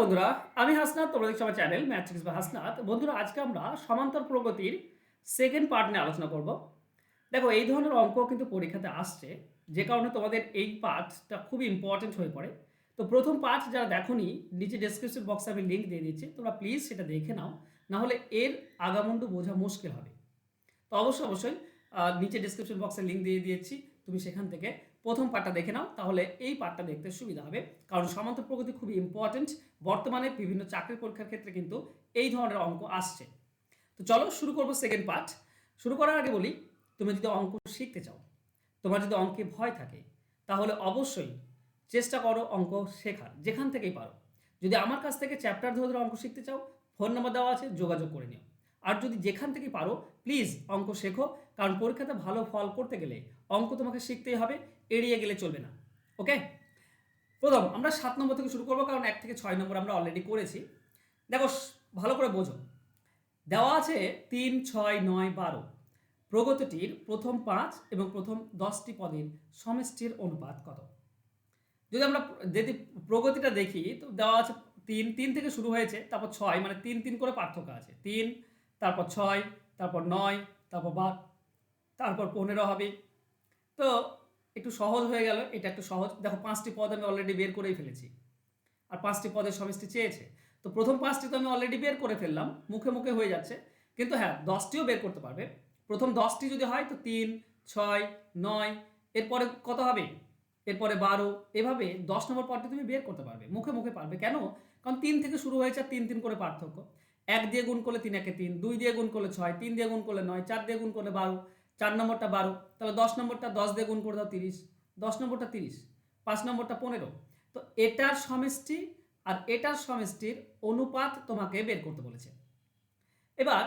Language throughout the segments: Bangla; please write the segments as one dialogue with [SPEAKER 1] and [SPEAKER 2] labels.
[SPEAKER 1] বন্ধুরা, আমি হাসনাত, তোমরা দেখছ আমার চ্যানেল ম্যাট্রিক্স বা হাসনাত। বন্ধুরা, আজকে আমরা সমান্তর প্রগতির সেকেন্ড পার্ট নিয়ে আলোচনা করব। দেখো, এই ধরনের অঙ্ক কিন্তু পরীক্ষাতে আসছে, যে কারণে তোমাদের এই পার্টটা খুবই ইম্পর্টেন্ট হয়ে পড়ে। তো প্রথম পার্ট যারা দেখোনি, নিচে ডেসক্রিপশন বক্সে আমি লিঙ্ক দিয়ে দিচ্ছি, তোমরা প্লিজ সেটা দেখে নাও না হলে এর আগামুন্ডু বোঝা মুশকিল হবে। তো অবশ্যই অবশ্যই নিচে ডিসক্রিপশন বক্সে লিঙ্ক দিয়ে দিয়েছি, তুমি সেখান থেকে প্রথম পার্টটা দেখে নাও, তাহলে এই পার্টটা দেখতে সুবিধা হবে। কারণ সমান্তর প্রগতি খুবই ইম্পর্টেন্ট বর্তমানে বিভিন্ন চাকরির পরীক্ষার ক্ষেত্রে কিন্তু এই ধরনের অঙ্ক আসছে। তো চলো শুরু করব সেকেন্ড পার্ট শুরু করার আগে বলি, তুমি যদি অঙ্ক শিখতে চাও, তোমার যদি অঙ্কে ভয় থাকে, তাহলে অবশ্যই চেষ্টা করো অঙ্ক শেখার, যেখান থেকেই পারো। যদি আমার কাছ থেকে চ্যাপ্টার ধরে ধরে অঙ্ক শিখতে চাও ফোন নাম্বার দেওয়া আছে, যোগাযোগ করে নিও। আর যদি যেখান থেকে পারো প্লিজ অঙ্ক শেখো, কারণ পরীক্ষাতে ভালো ফল করতে গেলে অঙ্ক তোমাকে শিখতেই হবে, এড়িয়ে গেলে চলবে না ওকে প্রথম, আমরা সাত নম্বর থেকে শুরু করব, কারণ এক থেকে ছয় নম্বর আমরা অলরেডি করেছি। দেখো ভালো করে বোঝো। দেওয়া আছে তিন, ছয়, নয়, বারো। প্রগতিটির প্রথম পাঁচ এবং প্রথম দশটি পদের সমষ্টির অনুপাত কত? যদি আমরা যদি প্রগতিটা দেখি, তো দেওয়া আছে তিন তিন থেকে শুরু হয়েছে, তারপর ছয় মানে তিন তিন করে পার্থক্য আছে। তিন, তারপর ছয়, তারপর নয়, তারপর বার, তারপর পনেরো হবে। তো একটু সহজ হয়ে গেল, এটা একটু সহজ। দেখো, পাঁচটি পদ আমি অলরেডি বের করেই ফেলেছি। আর পাঁচটি পদের সমষ্টি চেয়েছে। তো প্রথম পাঁচটি তো আমি অলরেডি বের করে ফেললাম, মুখে মুখে হয়ে যাচ্ছে। কিন্তু হ্যাঁ দশটিও বের করতে পারবে। প্রথম দশটি যদি হয়, তো তিন, ছয়, নয়, এরপরে কত হবে? এরপরে বারো, এভাবে দশ নম্বর পদটি তুমি বের করতে পারবে। মুখে মুখে পারবে। কেন? কারণ তিন থেকে শুরু হয়েছে তিন তিন করে পার্থক্য। এক দিয়ে গুণ করলে তিন, একে তিন। দুই দিয়ে গুণ করলে ছয়, তিন দিয়ে গুণ করলে নয়, চার দিয়ে গুণ করলে বারো চার নম্বরটা বারো, তাহলে দশ নম্বরটা দশ দিয়ে গুণ করে দাও তিরিশ, দশ নম্বরটা তিরিশ, পাঁচ নম্বরটা পনেরো। তো এটার সমষ্টি আর এটার সমষ্টির অনুপাত তোমাকে বের করতে বলেছে। এবার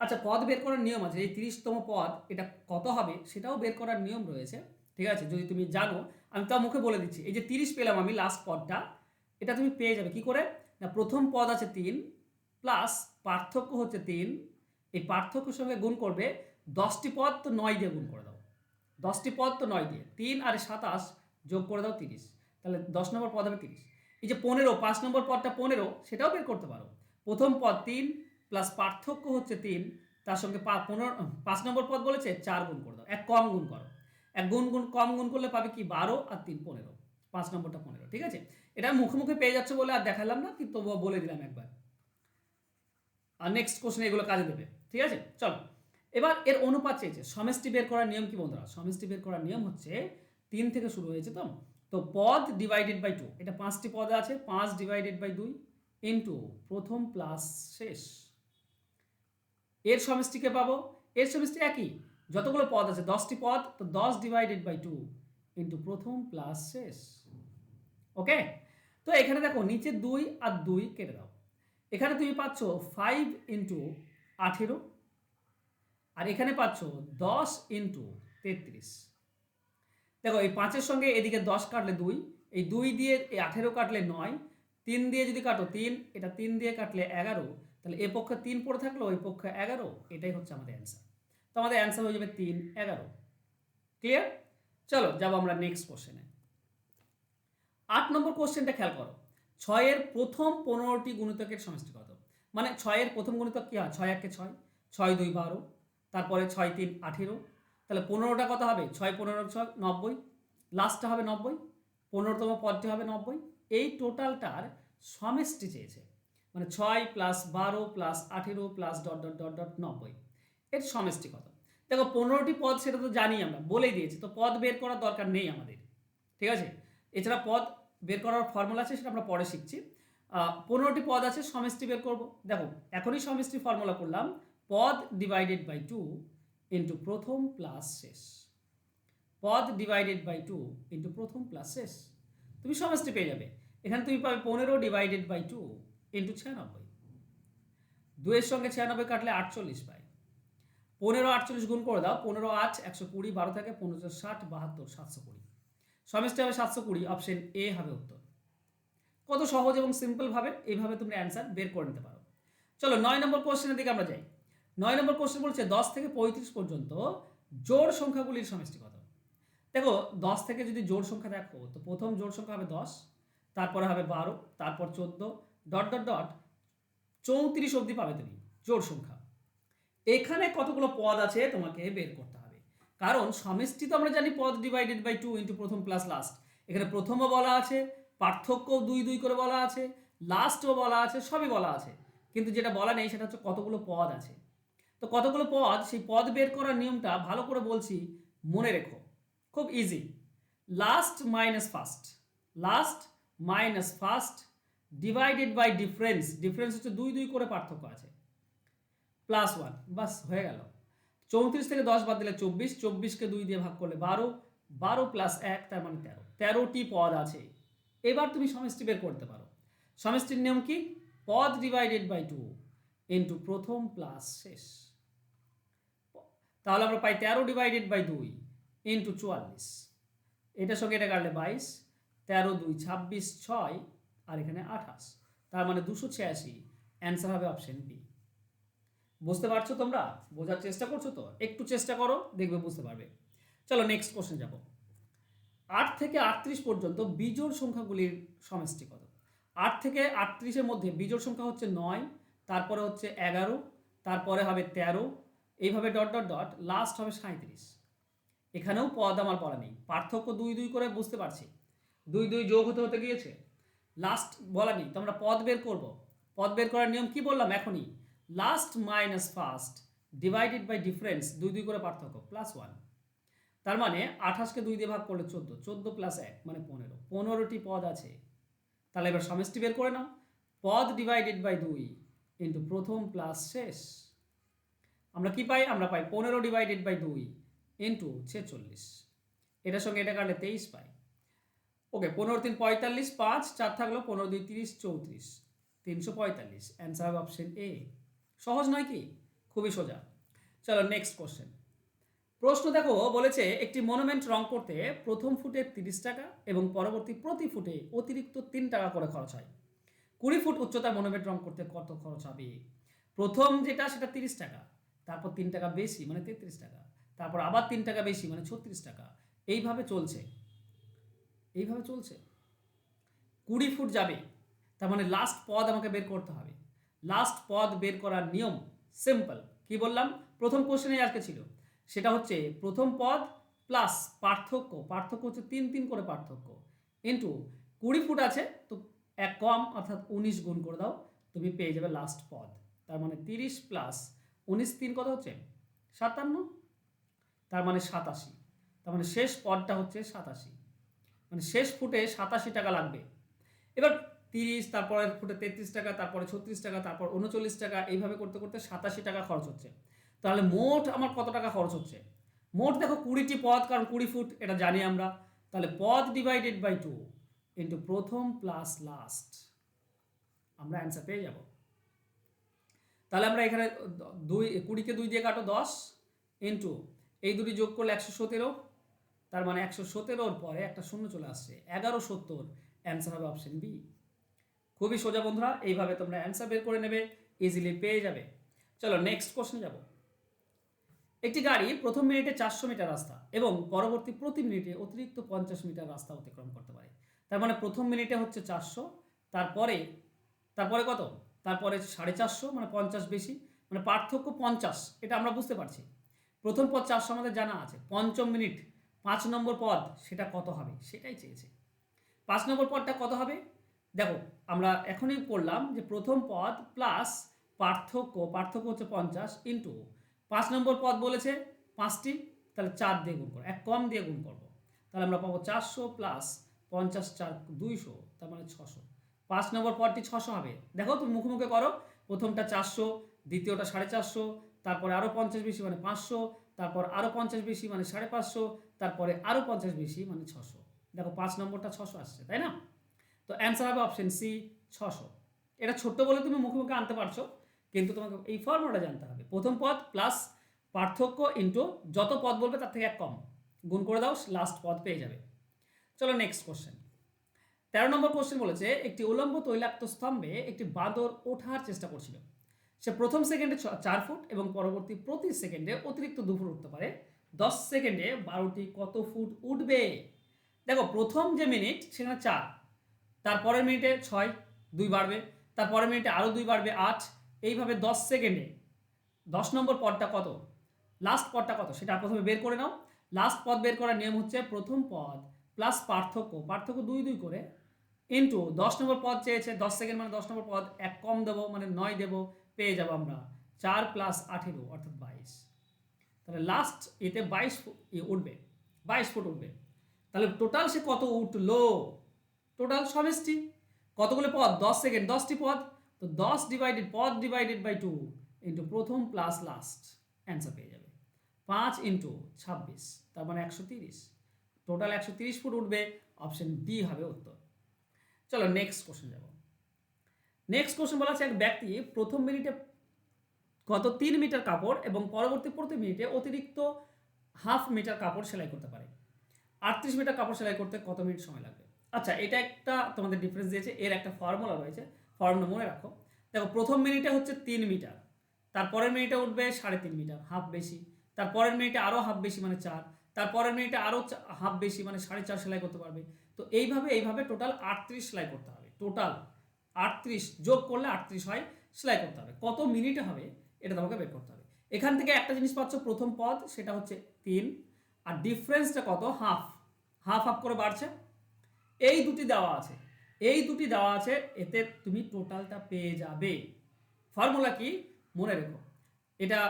[SPEAKER 1] আচ্ছা পদ বের করার নিয়ম আছে, এই তিরিশতম পদ এটা কত হবে সেটাও বের করার নিয়ম রয়েছে, ঠিক আছে? যদি তুমি জানো, আমি তাও মুখে বলে দিচ্ছি, এই যে তিরিশ পেলাম আমি লাস্ট পদটা, এটা তুমি পেয়ে যাবে, কি করে? না, প্রথম পদ আছে তিন প্লাস পার্থক্য হচ্ছে তিন, এই পার্থক্যের সঙ্গে গুণ করবে দশটি পদ তো নয় দিয়ে গুণ করে দাও। দশটি পদ তো নয় দিয়ে। তিন আর সাতাশ যোগ করে দাও তিরিশ। তাহলে দশ নম্বর পদ হবে তিরিশ। এই যে পনেরো, পাঁচ নম্বর পদটা পনেরো, সেটাও বের করতে পারো। প্রথম পদ তিন প্লাস পার্থক্য হচ্ছে তিন, তার সঙ্গে পনেরো পাঁচ নম্বর পদ বলেছে চার গুণ করে দাও। এক কম গুণ করো। এক গুণ গুণ, কম গুণ করলে পাবে কি? বারো আর তিন পনেরো। পাঁচ নম্বরটা পনেরো, ঠিক আছে? এটা মুখে মুখে পেয়ে যাচ্ছে বলে আর দেখালাম না, কিন্তু বলে দিলাম একবার। আর নেক্সট কোশ্চেন এগুলো কাজে দেবে, ঠিক আছে? চলো। এবার এর অনুপাত চেয়েছে। সমষ্টি বের করার নিয়ম কি বন্ধুরা? সমষ্টি বের করার নিয়ম হচ্ছে তিন থেকে শুরু হয়েছে তো? তো পদ ডিভাইডেড বাই টু এটা পাঁচটি পদ আছে, পাঁচ ডিভাইডেড বাই দুই ইন্টু প্রথম প্লাস শেষ। এর সমষ্টিকে পাবো? এর সমষ্টি একই। যতগুলো পদ আছে, দশটি পদ, তো দশ ডিভাইডেড বাই টু ইন্টু প্রথম প্লাস শেষ। ওকে তো এখানে দেখো, নিচে দুই আর দুই কেটে দাও। এখানে তুমি পাচ্ছ ফাইভ ইন্টু আঠেরো। আর এখানে পাচ্ছ দশ ইন্টু তেত্রিশ। দেখো, এই পাঁচের সঙ্গে এদিকে দশ কাটলে দুই, এই দুই দিয়ে এই আঠেরো কাটলে নয়, তিন দিয়ে যদি কাটো তিন, এটা তিন দিয়ে কাটলে এগারো, তাহলে এ পক্ষে তিন পড়ে থাকল, ওই পক্ষে এগারো, এটাই হচ্ছে আমাদের অ্যান্সার তো আমাদের অ্যান্সার হয়ে যাবে তিন, এগারো। ক্লিয়ার চলো, যাব আমরা নেক্সট কোশ্চেনে আট নম্বর কোশ্চেনটা খেয়াল করো। ছয়ের প্রথম পনেরোটি গুণিতকের সমষ্টি কত? মানে ছয়ের প্রথম গুণিতক কী হয়? ছয় একে ছয় ছয় দুই বারো তারপরে ছয় তিন আঠেরো। তাহলে পনেরোটা কত হবে? ছয়, পনেরো, ছয়, নব্বই। লাস্টটা হবে নব্বই। পনেরোতম পদটি হবে নব্বই। এই টোটালটার সমষ্টি চেয়েছে। মানে ছয় প্লাস বারো প্লাস আঠেরো plus dot dot dot dot নব্বই। এর সমষ্টি কত? দেখো, পনেরোটি পদ সেটা তো জানি আমরা, বলেই দিয়েছি। তো পদ বের করার দরকার নেই আমাদের। ঠিক আছে? এছাড়া পদ বের করার ফর্মুলা আছে, সেটা আমরা পরে শিখছি। পনেরোটি পদ আছে, সমষ্টি বের করব। দেখো, এখনই সমষ্টি ফর্মুলা করলাম। পদ ডিভাইডেড বাই টু ইন্টু প্রথম প্লাস শেষ। পদ ডিভাইডেড বাই টু ইন্টু প্রথম প্লাস শেষ। তুমি সমষ্টি পেয়ে যাবে। এখানে তুমি পাবে পনেরো ডিভাইডেড বাই টু ইন্টু ছিয়ানব্বই। দুয়ের সঙ্গে ছিয়ানব্বই কাটলে আটচল্লিশ পাই। পনেরো আটচল্লিশ গুণ করে দাও। পনেরো আট একশো কুড়ি, বারো থেকে পনেরো ষাট, বাহাত্তর, সাতশো কুড়ি। সমষ্টি হবে সাতশো কুড়ি অপশন এ হবে উত্তর। কত সহজ এবং সিম্পলভাবে এইভাবে তুমি অ্যান্সার বের করে নিতে পারো। চলো নয় নম্বর কোশ্চেনের দিকে আমরা যাই। নয় নম্বর কোশ্চেন বলছে দশ থেকে পঁয়ত্রিশ পর্যন্ত জোড় সংখ্যাগুলির সমষ্টি কত? দেখো, দশ থেকে যদি জোড় সংখ্যা দেখো, তো প্রথম জোড় সংখ্যা হবে দশ, তারপরে হবে বারো, তারপর চোদ্দ, ডট ডট ডট, চৌত্রিশ অবধি পাবে তুমি জোড় সংখ্যা। এখানে কতগুলো পদ আছে তোমাকে বের করতে হবে। কারণ সমষ্টি তো আমরা জানি পদ ডিভাইডেড বাই টু ইন্টু প্রথম প্লাস লাস্ট এখানে প্রথমও বলা আছে, পার্থক্যও দুই দুই করে বলা আছে লাস্টও বলা আছে, সবই বলা আছে। কিন্তু যেটা বলা নেই সেটা হচ্ছে কতগুলো পদ আছে। তো কতগুলো পদ? সেই পদ বের করার নিয়মটা ভালো করে বলছি, মনে রেখো। খুব easy last minus first last minus first divided by difference difference হচ্ছে দুই দুই করে পার্থক্য আছে। প্লাস ওয়ান বাস, হয়ে গেল। চৌত্রিশ থেকে দশ বাদ দিলে চব্বিশ। চব্বিশকে দুই দিয়ে ভাগ করলে বারো। বারো প্লাস এক, তার মানে তেরো। তেরোটি পদ আছে। এবার তুমি সমষ্টি বের করতে পারো। সমষ্টির নিয়ম কি? পদ ডিভাইডেড বাই টু ইন্টু প্রথম প্লাস শেষ। তাহলে আমরা পাই তেরো ডিভাইডেড বাই দুই ইন্টু চুয়াল্লিশ। এটার সঙ্গে এটা কাটলে বাইশ, তেরো, দুই, ছাব্বিশ, ছয়, আর এখানে আঠাশ। তার মানে দুশো ছিয়াশি। অ্যান্সার হবে অপশন বি বুঝতে পারছ তোমরা? বোঝার চেষ্টা করছ তো? একটু চেষ্টা করো, দেখবে বুঝতে পারবে। চলো নেক্সট কোশ্চেন যাব। আট থেকে আটত্রিশ পর্যন্ত বিজোড় সংখ্যাগুলির সমষ্টি কত? আট থেকে আটত্রিশের মধ্যে বিজোড় সংখ্যা হচ্ছে নয়, তারপরে হচ্ছে এগারো, তারপরে হবে তেরো এইভাবে ডট ডট ডট লাস্ট হবে সাঁত্রিশ এখানেও পদ আমার পড়া নেই। পার্থক্য দুই দুই করে বুঝতে পারছি। দুই দুই যোগ হতে হতে গিয়েছে। লাস্ট বলা নেই। তো আমরা পদ বের করব। পদ বের করার নিয়ম কি বললাম? এখনই। Last minus first divided by difference দুই দুই করে পার্থক্য প্লাস ওয়ান তার মানে আঠাশকে দুই দিয়ে ভাগ করলে চোদ্দ। চোদ্দ প্লাস এক মানে পনেরো। পনেরোটি পদ আছে। তাহলে এবার সমষ্টি বের করে নাও। পদ ডিভাইডেড বাই দুই ইন্টু প্রথম প্লাস শেষ। আমরা কি পাই? আমরা পাই পনেরো ডিভাইডেড বাই দুই ইন্টু ছেচল্লিশ এটার সঙ্গে এটা কাটলে তেইশ পাই। ওকে পনেরো তিন পঁয়তাল্লিশ, পাঁচ, চার থাকল পনেরো দুই তিরিশ, চৌত্রিশ। তিনশো পঁয়তাল্লিশ অ্যান্সার হবে অপশন এ সহজ নয় কি? খুবই সোজা। চলো নেক্সট কোশ্চেন প্রশ্ন দেখো, বলেছে একটি মনুমেন্ট রং করতে প্রথম ফুটে তিরিশ টাকা এবং পরবর্তী প্রতি ফুটে অতিরিক্ত তিন টাকা করে খরচ হয়। কুড়ি ফুট উচ্চতার মনুমেন্ট রং করতে কত খরচ হবে? প্রথম যেটা, সেটা তিরিশ টাকা। তারপর তিন টাকা বেশি মানে তেত্রিশ টাকা। তারপর আবার তিন টাকা বেশি মানে ছত্রিশ টাকা। এইভাবে চলছে। এইভাবে চলছে। কুড়ি ফুট যাবে। তার মানে লাস্ট পদ আমাকে বের করতে হবে। লাস্ট পদ বের করার নিয়ম সিম্পল কি বললাম? প্রথম কোশ্চেনে আজকে ছিল। সেটা হচ্ছে প্রথম পদ প্লাস পার্থক্য। পার্থক্য হচ্ছে তিন তিন করে পার্থক্য। ইন্টু কুড়ি ফুট আছে, তো এক কম, অর্থাৎ উনিশ গুণ করে দাও, তুমি পেয়ে যাবে লাস্ট পদ। তার মানে তিরিশ প্লাস উনিশ তিন কত হচ্ছে? সাতান্ন? তার মানে সাতাশি। তার মানে শেষ পদটা হচ্ছে সাতাশি। মানে শেষ ফুটে সাতাশি টাকা লাগবে। এবার তিরিশ তারপরে ফুটে তেত্রিশ টাকা, তারপরে ছত্রিশ টাকা, তারপর উনচল্লিশ টাকা, এইভাবে করতে করতে সাতাশি টাকা খরচ হচ্ছে। তাহলে মোট আমার কত টাকা খরচ হচ্ছে? মোট দেখো কুড়িটি পদ, কারণ কুড়ি ফুট, এটা জানি আমরা। তাহলে পদ ডিভাইডেড বাই টু ইন্টু প্রথম প্লাস লাস্ট আমরা অ্যান্সার পেয়ে যাব। তাহলে আমরা এখানে দুই, কুড়িকে দুই দিয়ে কাটো দশ ইন্টু এই দুটি যোগ করলে একশো সতেরো, তার মানে একশো সতেরোর পরে একটা শূন্য চলে আসছে, এগারো সত্তর অ্যান্সার হবে অপশন বি খুবই সোজা বন্ধুরা, এইভাবে তোমরা অ্যান্সার বের করে নেবে ইজিলি পেয়ে যাবে। চলো নেক্সট কোশ্চেন যাব। একটি গাড়ি প্রথম মিনিটে চারশো মিটার রাস্তা এবং পরবর্তী প্রতি মিনিটে অতিরিক্ত পঞ্চাশ মিটার রাস্তা অতিক্রম করতে পারে। তার মানে প্রথম মিনিটে হচ্ছে চারশো, তারপরে তারপরে কত? তারপরে সাড়ে চারশো মানে পঞ্চাশ বেশি মানে পার্থক্য পঞ্চাশ, এটা আমরা বুঝতে পারছি। প্রথম পদ চারশো আমাদের জানা আছে, পঞ্চম মিনিট, পাঁচ নম্বর পদ, সেটা কত হবে? সেটাই চেয়েছে। পাঁচ নম্বর পদটা কত হবে? দেখো, আমরা এখনই পড়লাম যে প্রথম পদ প্লাস পার্থক্য পার্থক্য হচ্ছে পঞ্চাশ ইন্টু পাঁচ নম্বর পদ বলেছে পাঁচটি, তাহলে চার দিয়ে গুণ করো এক কম দিয়ে গুণ করব। তাহলে আমরা পাবো চারশো প্লাস পঞ্চাশ চার দুইশো, তার মানে ছশো। পাঁচ নম্বর পদটি ছশো হবে। দেখো তুমি মুখে মুখে করো। প্রথমটা চারশো, দ্বিতীয়টা সাড়ে চারশো, তারপরে আরও পঞ্চাশ বেশি মানে পাঁচশো, তারপর আরও পঞ্চাশ বেশি মানে সাড়ে পাঁচশো, তারপরে আরও পঞ্চাশ বেশি মানে ছশো। দেখো পাঁচ নম্বরটা ছশো আসছে, তাই না? তো অ্যান্সার হবে অপশন সি ছশো। এটা ছোট্ট বলে তুমি মুখে মুখে আনতে পারছ, কিন্তু তোমাকে এই ফর্মুলাটা জানতে হবে। প্রথম পদ প্লাস পার্থক্য ইন্টু যত পদ বলবে তার থেকে এক কম। গুণ করে দাও লাস্ট পদ পেয়ে যাবে। চলো নেক্সট কোশ্চেন তেরো নম্বর কোশ্চেন বলেছে, একটি উলম্ব তৈলাক্ত স্তম্ভে একটি বাঁদর ওঠার চেষ্টা করছিল। সে প্রথম সেকেন্ডে চার ফুট এবং পরবর্তী প্রতি সেকেন্ডে অতিরিক্ত দু ফুট উঠতে পারে। দশ সেকেন্ডে বারোটি কত ফুট উঠবে? দেখো, প্রথম যে মিনিট সেখানে চার। তারপরের মিনিটে ছয়, দুই বাড়বে। তারপরের মিনিটে আরও দুই বাড়বে, আট। এইভাবে দশ সেকেন্ডে দশ নম্বর পদটা কত? লাস্ট পদটা কত? সেটা প্রথমে বের করে নাও। লাস্ট পদ বের করার নিয়ম হচ্ছে প্রথম পদ প্লাস পার্থক্য। পার্থক্য দুই দুই করে ইন্টু দশ নম্বর পদ চেয়েছে, দশ সেকেন্ড মানে দশ নম্বর পদ, এক কম দেবো মানে নয় দেবো, পেয়ে যাব আমরা। চার প্লাস আঠেরো, অর্থাৎ বাইশ। তাহলে লাস্ট এতে বাইশ উঠবে, বাইশ ফুট উঠবে। তাহলে টোটাল সে কত উঠল? টোটাল সমষ্টি কতগুলো পদ? দশ সেকেন্ড দশটি পদ। তো দশ ডিভাইডেড পদ ডিভাইডেড বাই টু ইন্টু প্রথম প্লাস লাস্ট অ্যান্সার পেয়ে যাবে। পাঁচ ইন্টু ছাব্বিশ, তার মানে একশো তিরিশ। টোটাল একশো তিরিশ ফুট উঠবে অপশন ডি হবে উত্তর। চলো নেক্সট কোশ্চেন যাব। নেক্সট কোশ্চেন বলা আছে এক ব্যক্তি প্রথম মিনিটে গত তিন মিটার কাপড় এবং পরবর্তী প্রতি মিনিটে অতিরিক্ত হাফ মিটার কাপড় সেলাই করতে পারে। আটত্রিশ মিটার কাপড় সেলাই করতে কত মিনিট সময় লাগবে? আচ্ছা এটা একটা তোমাদের ডিফারেন্স দিয়েছে, এর একটা ফর্মুলা রয়েছে ফর্মুলা মনে রাখো। দেখো, প্রথম মিনিটে হচ্ছে তিন মিটার তারপরের মিনিটে উঠবে সাড়ে তিন মিটার হাফ বেশি, তারপরের মিনিটে আরও হাফ বেশি মানে চার তারপরের মিনিটে আরও হাফ বেশি মানে সাড়ে চার সেলাই করতে পারবে। তো এইভাবে এইভাবে টোটাল আটত্রিশ সেলাই করতে হবে। টোটাল আটত্রিশ যোগ করলে আটত্রিশ হয়, সেলাই করতে হবে। কত মিনিটে হবে, এটা তোমাকে বের করতে হবে। এখান থেকে একটা জিনিস পাচ্ছ, প্রথম পদ, সেটা হচ্ছে তিন। আর ডিফারেন্সটা কত? হাফ হাফ হাফ করে বাড়ছে। এই দুটি দেওয়া আছে। এই দুটি দেওয়া আছে, এতে তুমি টোটালটা পেয়ে যাবে। ফর্মুলা কি? মনে রেখো। এটা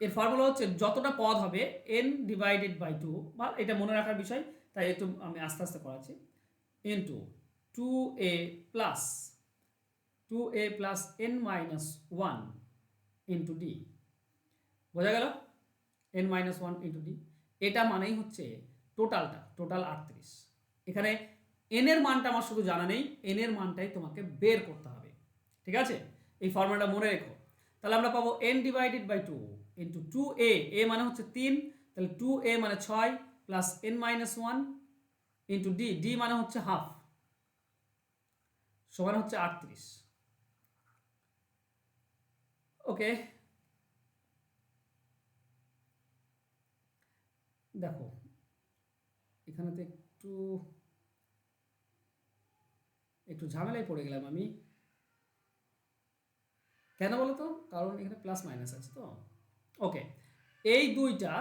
[SPEAKER 1] এর ফর্মুলা হচ্ছে যতটা পদ হবে এন ডিভাইডেড বাই টু বা এটা মনে রাখার বিষয়, তাই একটু আমি আস্তে আস্তে করাচ্ছি into two A plus two A plus N minus one into D বোঝা গেল? N minus one into D এটা মানেই হচ্ছে টোটালটা টোটাল আটত্রিশ। এখানে এন এর মানটা আমার শুধু জানা নেই এন এর মানটাই তোমাকে বের করতে হবে। ঠিক আছে? এই ফর্মুলাটা মনে রেখো। তাহলে আমরা পাবো N divided by two into two A A মানে হচ্ছে তিন, তাহলে টু এ মানে ছয় plus N minus one into D D মানে হচ্ছে হাফ সমান হচ্ছে আটত্রিশ। ওকে দেখো এখানে তো একটু একটু ঝামেলায় পড়ে গেলাম আমি। কেন বলো তো কারণ এখানে প্লাস মাইনাস আছে তো। ওকে এই দুইটা,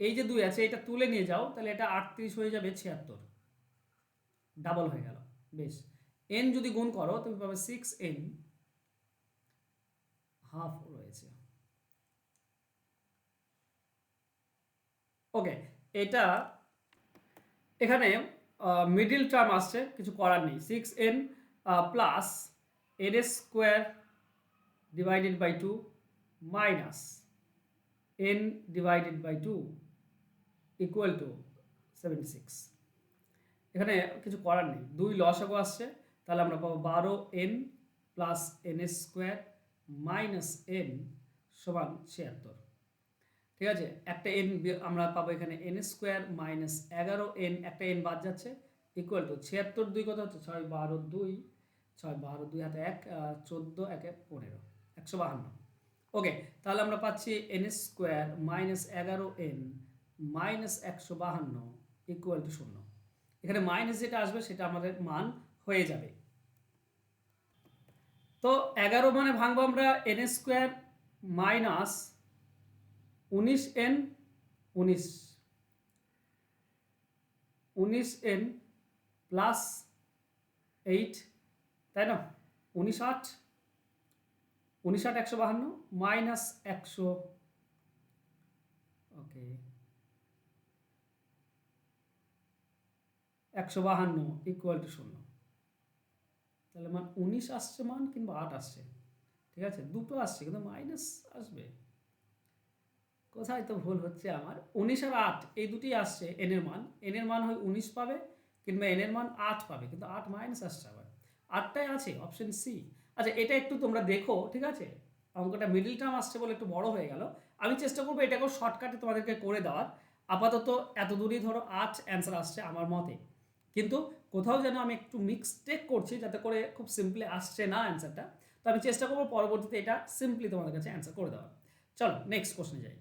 [SPEAKER 1] এই যে দুই আছে, এটা তুলে নিয়ে যাও, তাহলে এটা আটত্রিশ হয়ে যাবে ছিয়াত্তর। ডাবল হয়ে গেল। বেশ। এন যদি গুণ করো, তুমি পাবে সিক্স এন হাফ রয়েছে। ওকে এটা এখানে মিডিল টার্ম আসছে, কিছু করার নেই। Six N plus N square divided by two minus divided by two equal to seventy six এখানে কিছু করার নেই। দুই লসাগু আসছে, তাহলে আমরা পাবো বারো N plus N square minus N সমান ছিয়াত্তর। ঠিক আছে? একটা এন আমরা পাবো এখানে এন স্কোয়ার মাইনাস এগারো এন একটা এন বাদ যাচ্ছে ইকুয়াল টু ছিয়াত্তর দুই কত হচ্ছে? ছয় বারো দুই, ছয় বারো দুই হাতে এক চোদ্দ একে পনেরো, একশো বাহান্ন। ওকে তাহলে আমরা পাচ্ছি এন স্কোয়ার মাইনাস এগারো এন মাইনাস একশো বাহান্ন ইকুয়াল টু শূন্য। এখানে মাইনাস যেটা আসবে সেটা আমাদের মান হয়ে যাবে। তো এগারো মানে ভাঙবো আমরা এন স্কোয়ার মাইনাস উনিশ এন উনিশ। উনিশ এন প্লাস এইট তাই না? উনিশ আট উনিশ আট একশো বাহান্ন, মাইনাস একশো। ওকে। একশো বাহান্ন ইকুয়াল টু শূন্য তাহলে মান উনিশ আসছে মান কিংবা আট আসছে। ঠিক আছে? দুটো আসছে, কিন্তু মাইনাস আসবে। কোথায় তো ভুল হচ্ছে আমার? উনিশ আর আট, এই দুটি আসছে এনের মান। এনের মান হয় উনিশ পাবে, কিংবা এনের মান আট পাবে, কিন্তু আট মাইনাস আসছে আবার। আটটাই আছে অপশন সি আচ্ছা এটা একটু তোমরা দেখো, ঠিক আছে? অঙ্কটা মিডিল টার্ম আসছে বলে একটু বড় হয়ে গেল। আমি চেষ্টা করব এটাকেও শর্টকাটে তোমাদেরকে করে দেওয়ার। আপাতত এত দূরই ধরো আট অ্যান্সার আসছে আমার মতে। কিন্তু কোথাও যেন আমি একটু মিক্সটেক করছি যাতে করে খুব সিম্পলি আসছে না অ্যান্সারটা তো আমি চেষ্টা করব পরবর্তীতে এটা সিম্পলি তোমাদের কাছে অ্যান্সার করে দেওয়ার। চলো নেক্সট কোশ্চেনে যাই।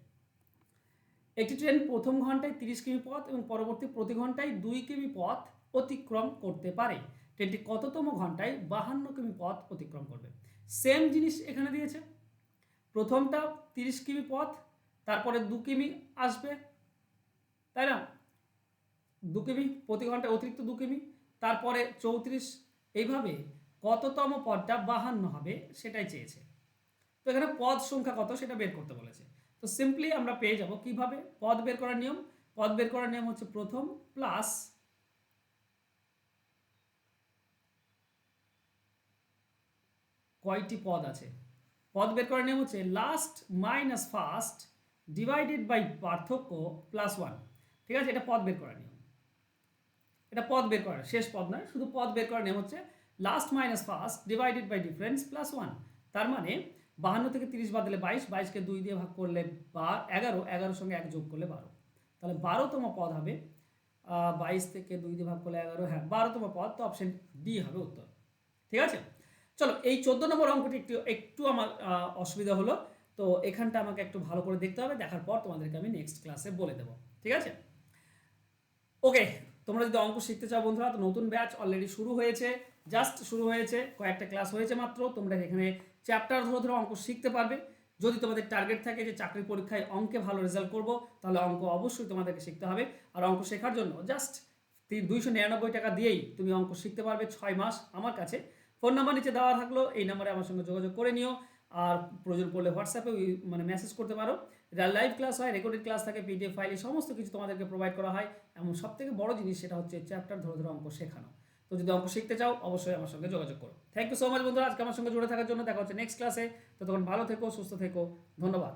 [SPEAKER 1] একটি ট্রেন প্রথম ঘন্টায় তিরিশ কিমি পথ এবং পরবর্তী প্রতি ঘন্টায় দুই কিমি পথ অতিক্রম করতে পারে। ট্রেনটি কততম ঘন্টায় বাহান্ন কিমি পথ অতিক্রম করবে। সেম জিনিস এখানে দিয়েছে। প্রথমটা তিরিশ কিমি পথ, তারপরে দু কিমি আসবে, তাই না? দু কিমি প্রতি ঘন্টায় অতিরিক্ত দু কিমি, তারপরে চৌত্রিশ, এইভাবে কততম পদটা বাহান্ন হবে সেটাই চেয়েছে। তো এখানে পদ সংখ্যা কত সেটা বের করতে বলেছে। তো সিম্পলি আমরা পেয়ে যাব কীভাবে? পদ বের করার নিয়ম, পদ বের করার নিয়ম হচ্ছে প্রথম প্লাস কয়টি পদ আছে। পদ বের করার নিয়ম হচ্ছে last minus first divided by পার্থক্য প্লাস ওয়ান ঠিক আছে? এটা পদ বের করার নিয়ম। এটা পদ বের করার, শেষ পদ নয়, শুধু পদ বের করার নিয়ম হচ্ছে last minus first divided by difference plus one তার মানে বাহান্ন থেকে তিরিশ বাদ দিলে বাইশ, বাইশকে দুই দিয়ে ভাগ করলে বা এগারো, এগারোর সঙ্গে এক যোগ করলে বারো। তাহলে বারোতম পদ হবে বাইশ থেকে দুই দিয়ে ভাগ করলে এগারো হ্যাঁ বারোতম পদ। তো অপশন ডি হবে উত্তর। ঠিক আছে? চলো, এই চোদ্দ নম্বর অঙ্কটি একটু একটু আমার অসুবিধা হলো, তো এখানটা আমাকে একটু ভালো করে দেখতে হবে, দেখার পর তোমাদেরকে আমি নেক্সট ক্লাসে বলে দেবো, ঠিক আছে? ওকে তোমরা যদি অঙ্ক শিখতে চাও বন্ধুরা, তো নতুন ব্যাচ অলরেডি শুরু হয়েছে জাস্ট শুরু হয়েছে, কয়েকটা ক্লাস হয়েছে মাত্র, তোমরা এখানে চ্যাপ্টার ধরে ধরে অঙ্ক শিখতে পারবে। যদি তোমাদের টার্গেট থাকে যে চাকরির পরীক্ষায় অঙ্কে ভালো রেজাল্ট করব, তাহলে অঙ্ক অবশ্যই তোমাদেরকে শিখতে হবে। আর অঙ্ক শেখার জন্য জাস্ট দুইশো নিরানব্বই টাকা দিয়েই তুমি অঙ্ক শিখতে পারবে ছয় মাস আমার কাছে। ফোন নাম্বার নিচে দেওয়া থাকল, এই নাম্বারে আমার সঙ্গে যোগাযোগ করে নিও। আর প্রয়োজন পড়লে হোয়াটসঅ্যাপে মানে মেসেজ করতে পারো। লাইভ ক্লাস হয় রেকর্ডেড ক্লাস থাকে পিডিএফ ফাইল এই সমস্ত কিছু তোমাদেরকে প্রোভাইড করা হয়। এমন সব থেকে বড় জিনিস সেটা হচ্ছে চ্যাপ্টার ধরে ধরে অঙ্ক শেখানো। তো যদি অঙ্ক শিখতে চাও, অবশ্যই আমার সঙ্গে যোগাযোগ করো। থ্যাংক ইউ সো মাচ বন্ধুরা, আজকে আমার সঙ্গে জুড়ে থাকার জন্য। দেখা হচ্ছে নেক্সট ক্লাসে তো তখন ভালো থেকো, সুস্থ থেকো। ধন্যবাদ।